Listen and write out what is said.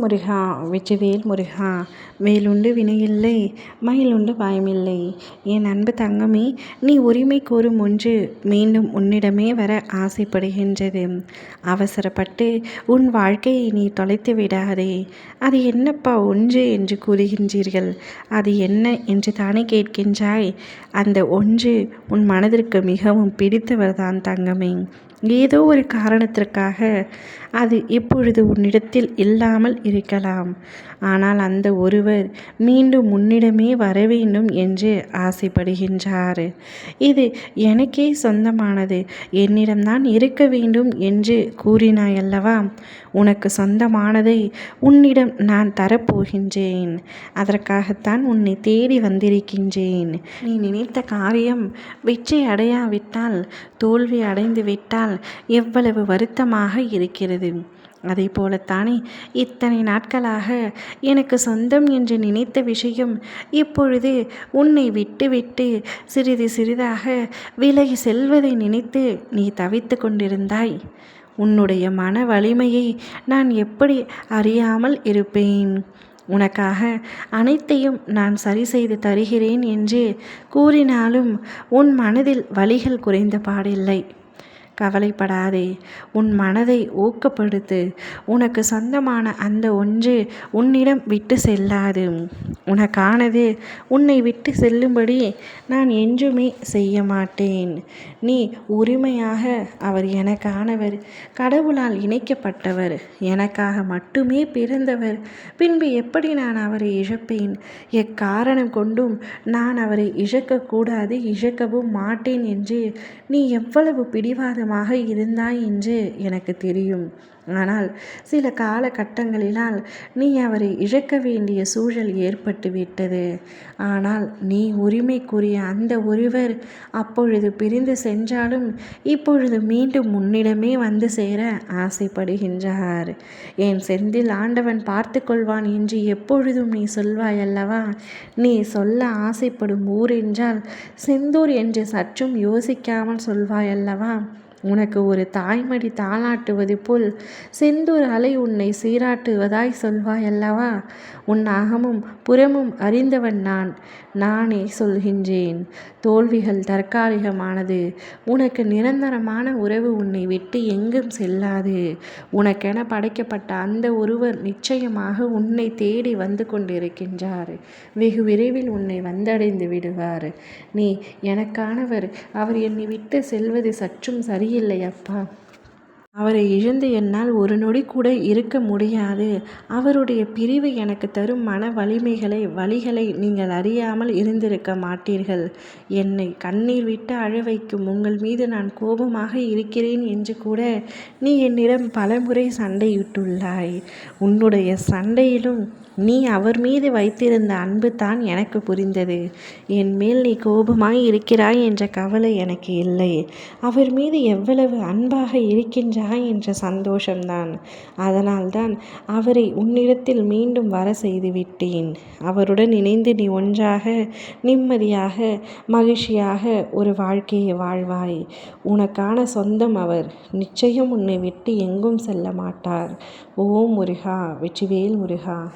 முருகா வெற்றிவேல் முருகா வேலுண்டு வினையில்லை மயிலுண்டு பயமில்லை என் அன்பு தங்கமே நீ உரிமை கோரும் ஒன்று மீண்டும் உன்னிடமே வர ஆசைப்படுகின்றது. அவசரப்பட்டு உன் வாழ்க்கையை நீ தொலைத்து விடாதே. அது என்னப்பா ஒன்று என்று கூறுகின்றீர்கள்? அது என்ன என்று தானே கேட்கின்றாய்? அந்த ஒன்று உன் மனதிற்கு மிகவும் பிடித்தவர்தான் தங்கமே. ஏதோ ஒரு காரணத்திற்காக அது இப்பொழுது உன்னிடத்தில் இல்லாமல் இருக்கலாம். ஆனால் அந்த ஒருவர் மீண்டும் உன்னிடமே வர வேண்டும் என்று ஆசைப்படுகின்றார். இது எனக்கே சொந்தமானது. என்னிடம்தான் இருக்க வேண்டும் என்று கூறினாய் அல்லவா உனக்கு சொந்தமானதை உன்னிடம் நான் தரப்போகின்றேன். அதற்காகத்தான் உன்னை தேடி வந்திருக்கின்றேன். நீ நினைத்த காரியம் வெற்றி அடையாவிட்டால் தோல்வி அடைந்து விட்டால் எவ்வளவு வருத்தமாக இருக்கிறது. அதை போலத்தானே இத்தனை நாட்களாக எனக்கு சொந்தம் என்று நினைத்த விஷயம் இப்பொழுது உன்னை விட்டுவிட்டு சிறிது சிறிதாக விலகி செல்வதை நினைத்து நீ தவித்து கொண்டிருந்தாய். உன்னுடைய மன வலிமையை நான் எப்படி அறியாமல் இருப்பேன்? உனக்காக அனைத்தையும் நான் சரி செய்து தருகிறேன் என்று கூறினாலும் உன் மனதில் வலிகள் குறைந்த பாடில்லை. கவலைப்படாதே. உன் மனதை ஊக்கப்படுத்து. உனக்கு சொந்தமான அந்த ஒன்று உன்னிடம் விட்டு செல்லாது. உனக்கானது உன்னை விட்டு செல்லும்படி நான் என்றுமே செய்ய மாட்டேன். நீ உரிமையாக அவர் எனக்கானவர் கடவுளால் இணைக்கப்பட்டவர் எனக்காக மட்டுமே பிறந்தவர். பின்பு எப்படி நான் அவரை இழப்பேன்? எக்காரணம் கொண்டும் நான் அவரை இழக்கக்கூடாது இழக்கவும் மாட்டேன் என்று நீ எவ்வளவு பிடிவாதம் காரணமாக இருந்தாய் என்று எனக்கு தெரியும். ஆனால் சில காலகட்டங்களினால் நீ அவரை இழக்க வேண்டிய சூழல் ஏற்பட்டு விட்டது. ஆனால் நீ உரிமைக்குரிய அந்த ஒருவர் அப்பொழுது பிரிந்து சென்றாலும் இப்பொழுது மீண்டும் முன்னிடமே வந்து சேர ஆசைப்படுகின்றார். என் செந்தில் ஆண்டவன் பார்த்து கொள்வான் என்று எப்பொழுதும் நீ சொல்வாய் அல்லவா நீ சொல்ல ஆசைப்படும் ஊர் என்றால் செந்தூர் என்று சற்றும் யோசிக்காமல் சொல்வாய் அல்லவா உனக்கு ஒரு தாய்மடி தாளாட்டுவது போல் செந்தூர் அலை உன்னை சீராட்டுவதாய் சொல்வாய் அல்லவா? உன் அகமும் புறமும் அறிந்தவன் நான் நானே சொல்கின்றேன். தோல்விகள் தற்காலிகமானது. உனக்கு நிரந்தரமான உறவு உன்னை விட்டு எங்கும் செல்லாது. உனக்கென படைக்கப்பட்ட அந்த ஒருவர் நிச்சயமாக உன்னை தேடி வந்து கொண்டிருக்கின்றார். வெகு விரைவில் உன்னை வந்தடைந்து விடுவார். நீ எனக்கானவர் அவர் என்னை விட்டு செல்வது சற்றும் சரியில்லை அப்பா. அவரை இழந்து என்னால் ஒரு நொடி கூட இருக்க முடியாது. அவருடைய பிரிவு எனக்கு தரும் மன வலிமைகளை வழிகளை நீங்கள் அறியாமல் இருந்திருக்க மாட்டீர்கள். என்னை கண்ணீர் விட்டு அழவைக்கும் உங்கள் மீது நான் கோபமாக இருக்கிறேன் என்று கூட நீ என்னிடம் பலமுறை சண்டையிட்டுள்ளாய். உன்னுடைய சண்டையிலும் நீ அவர் மீது வைத்திருந்த அன்பு தான் எனக்கு புரிந்தது. என் மேல் நீ கோபமாய் இருக்கிறாய் என்ற கவலை எனக்கு இல்லை. அவர் மீது எவ்வளவு அன்பாக இருக்கின்ற என்ற சந்தோஷம்தான். அதனால்தான் அவரை உன்னிடத்தில் மீண்டும் வர செய்து விட்டேன் அவருடன் இணைந்து நீ ஒன்றாக நிம்மதியாக மகிழ்ச்சியாக ஒரு வாழ்க்கையை வாழ்வாய். உனக்கான சொந்தம் அவர். நிச்சயம் உன்னை விட்டு எங்கும் செல்ல மாட்டார். ஓம் முருகா வெற்றிவேல் முருகா.